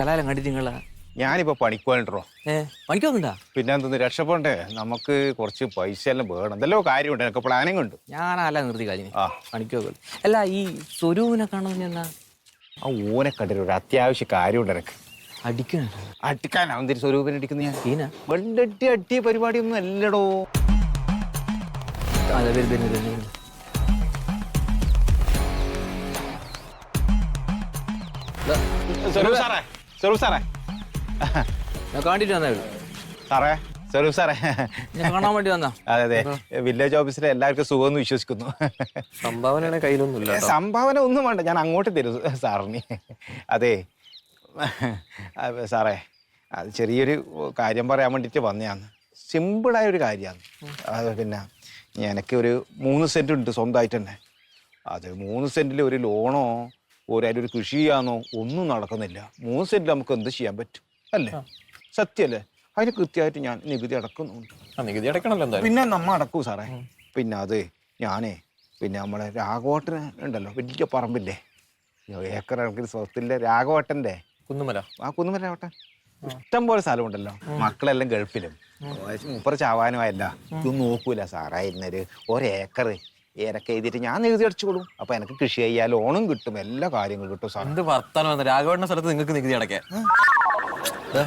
കലാലം കണ്ടിട്ട് നിങ്ങളാ? ഞാനിപ്പോ പണിക്കുവാനിട്ടോ ഏ പണിക്കൊന്നുണ്ടാ പിന്നെ എന്തൊന്ന് രക്ഷപ്പെടണ്ടേ? നമുക്ക് കുറച്ച് പൈസ എല്ലാം വേണം. എന്തെല്ലോ കാര്യമുണ്ട്. എനിക്ക് പ്ലാനിങ് ഉണ്ട്. ഞാനല്ല നിർത്തി കഴിഞ്ഞു ആ. പണിക്കോ അല്ല ഈ സ്വരൂപിനെ കാണുന്ന എന്നാ ആ ഓനെ കണ്ടിട്ട് ഒരു അത്യാവശ്യ കാര്യമുണ്ട് എനിക്ക്. അടിക്കണ അടിക്കാൻ അടിക്കുന്ന ഞാൻ. ഈന വെള്ളട്ടി അട്ടിയ പരിപാടിയൊന്നും അല്ലടോ. അതെ വരും വരും വരും വരും. സ്വരൂപ് സാറേ. സ്വരൂപ് സാറേ. ഞാൻ കണ്ടിട്ട് വന്നേ. സാറേ സാറേ ഞാൻ കാണാൻ വേണ്ടി വന്നാ? അതെ അതെ. വില്ലേജ് ഓഫീസിലെ എല്ലാവർക്കും സുഖമെന്ന് വിശ്വസിക്കുന്നു. സംഭാവന കയ്യിലൊന്നുമില്ല. സംഭാവന ഒന്നും വേണ്ട. ഞാൻ അങ്ങോട്ട് തരും സാറിന്. അതെ. അത് സാറേ അത് ചെറിയൊരു കാര്യം പറയാൻ വേണ്ടിയിട്ട് വന്നതാണ്. സിമ്പിളായ ഒരു കാര്യമാണ്. അത് പിന്നെ എനിക്ക് ഒരു മൂന്ന് സെന്റുണ്ട് സ്വന്തമായിട്ട് തന്നെ. അത് മൂന്ന് സെന്റിൽ ഒരു ലോണോ ഒരു അതിൽ ഒരു കൃഷി ചെയ്യാനോ ഒന്നും നടക്കുന്നില്ല. മൂന്ന് സെന്റിൽ നമുക്ക് എന്ത് ചെയ്യാൻ പറ്റും? അല്ലേ? സത്യല്ലേ? അതിന് കൃത്യമായിട്ട് ഞാൻ നികുതി അടക്കുന്നുണ്ട്. നികുതി അടക്കണല്ലോ പിന്നെ നമ്മ അടക്കൂ സാറേ. പിന്നെ അത് ഞാനേ പിന്നെ നമ്മളെ രാഘവട്ടന് ഉണ്ടല്ലോ വലിയ പറമ്പില്ലേ? ഏക്കർ കണക്കിന് സ്വത്തില്ലേ രാഘവട്ടന്റെ കുന്നുമല. ആ കുന്നുമല രാഘവട്ടൻ. ഇഷ്ടം പോലെ സ്ഥലമുണ്ടല്ലോ. മക്കളെല്ലാം ഗൾഫിലും. മുപ്പറ ചാവാനുമായല്ല ഇതൊന്നും നോക്കൂല സാറേ ഇന്നൊരു ഒരേക്കർ ഏരൊക്കെ എഴുതിയിട്ട് ഞാൻ എഴുതി അടിച്ചോളും. അപ്പൊ എനിക്ക് കൃഷി ചെയ്യാൻ ലോണും കിട്ടും എല്ലാ കാര്യങ്ങളും കിട്ടും സാർ എന്ത് വർത്താനം രാഘവേട്ടന്റെ സ്ഥലത്ത് നിങ്ങൾക്ക് നികുതി അടക്കാൻ ദാ,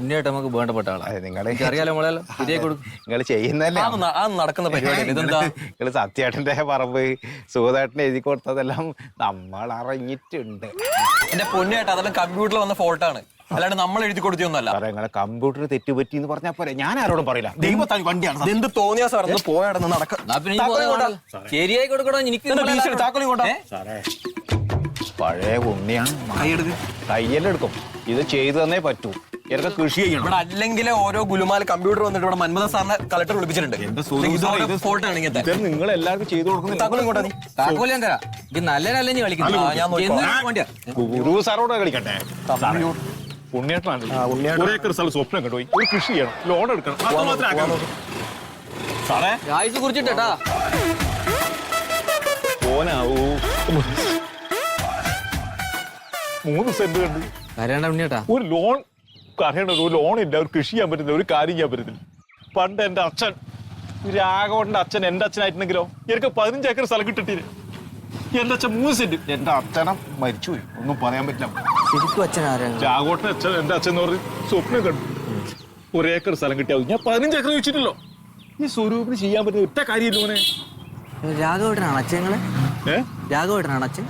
ഉണ്ണിയേട്ടൻ നമുക്ക് വേണ്ടപ്പെട്ട ആളാ. അതെ നിങ്ങൾ അറിയാലോ നമ്മളെ നിങ്ങൾ ചെയ്യുന്നല്ലേ നടക്കുന്ന പരിപാടി ഇതെന്താ? നിങ്ങൾ സത്യേട്ടന്റെ പറമ്പ് സുഖതായിട്ടിന് എഴുതി കൊടുത്തതെല്ലാം നമ്മൾ അറിഞ്ഞിട്ടുണ്ട്. എന്റെ പൊന്നേട്ടാ അതെല്ലാം കമ്പ്യൂട്ടറിൽ വന്ന ഫോൾട്ടാണ് അല്ലാണ്ട് നമ്മൾ എഴുതി കൊടുത്തൊന്നുമല്ല സാറേ നിങ്ങളെ കമ്പ്യൂട്ടർ തെറ്റുപറ്റി എന്ന് പറഞ്ഞാൽ പോരെ. ഞാൻ ആരോടും പറയില്ല. ദൈവത്താണ് വണ്ടിയാണ്. എന്ത് തോന്നിയാ സാർ ഒന്ന് പോയാടന്ന് നടക്ക. ശരിയായി കൊടുക്കണോ? എനിക്ക്? താക്കോലും കൊണ്ടാ? പഴയ ഉണ്ണിയാണ്. കൈയെടുക്ക്. ഇത് ചെയ്തു തന്നേ പറ്റൂ. ഇതൊക്കെ കൃഷി ചെയ്യണം. ഇവിടെ അല്ലെങ്കിൽ ഓരോ ഗുലുമാൽ കമ്പ്യൂട്ടർ വന്നിട്ട് ഇവിടെ മന്മത സാറിനെ കളക്ടർ വിളിപ്പിച്ചിട്ടുണ്ട് നിങ്ങൾ എല്ലാവർക്കും ചെയ്തു കൊടുക്കുന്നു താക്കോലും കൊണ്ടാ ഇത് നല്ല നല്ല നീ കളിക്കുന്നു ഗുരു സാറോട് കളിക്കട്ടെ? ഒരു ഏക്കർ സ്ഥലം സ്വപ്നം കണ്ടു? ഒരു കൃഷി ചെയ്യണം. ലോൺ എടുക്കണം. അത് മാത്രമേ ആഗ്രഹമുള്ളൂ. സാറേ? ആയുസ് കുറിച്ചിട്ടാ ഓനാവൂ മൂന്ന് സെന്റ് കണ്ട്. കരയണ്ട ഉണ്ണിയേട്ടാ. ഒരു ലോൺ അറിയണ്ട ഒരു ലോൺ ഇല്ല ഒരു കൃഷി ചെയ്യാൻ പറ്റുന്നില്ല ഒരു കാര്യം ചെയ്യാൻ പറ്റുന്നില്ല പണ്ട് എന്റെ അച്ഛൻ രാഘവന്റെ അച്ഛൻ എന്റെ അച്ഛനായിട്ടുണ്ടെങ്കിലോ എനിക്ക് പതിനഞ്ച് ഏക്കർ സ്ഥലം കിട്ടിട്ടില്ല എന്റെ അച്ഛൻ മൂന്ന് സെന്റ്. എന്റെ അച്ഛനം മരിച്ചുപോയി. ഒന്നും പറയാൻ പറ്റില്ല. ശരിക്കും അച്ഛൻ ആരാണ് അച്ഛൻ എന്റെ അച്ഛൻ എന്ന് പറഞ്ഞ് സ്വപ്നം കണ്ടു. ഒരു ഏക്കർ സ്ഥലം കിട്ടിയാവും ഞാൻ പതിനഞ്ച് ഏക്കർ വെച്ചിട്ടില്ലോ. ഈ സ്വരൂപിന് ചെയ്യാൻ പറ്റുന്ന ഒറ്റ കാര്യമില്ല മോനെ. രാഘവേട്ടനാണ് അച്ഛങ്ങളെ ഏ? രാഘവേട്ടനാണ് അച്ഛൻ?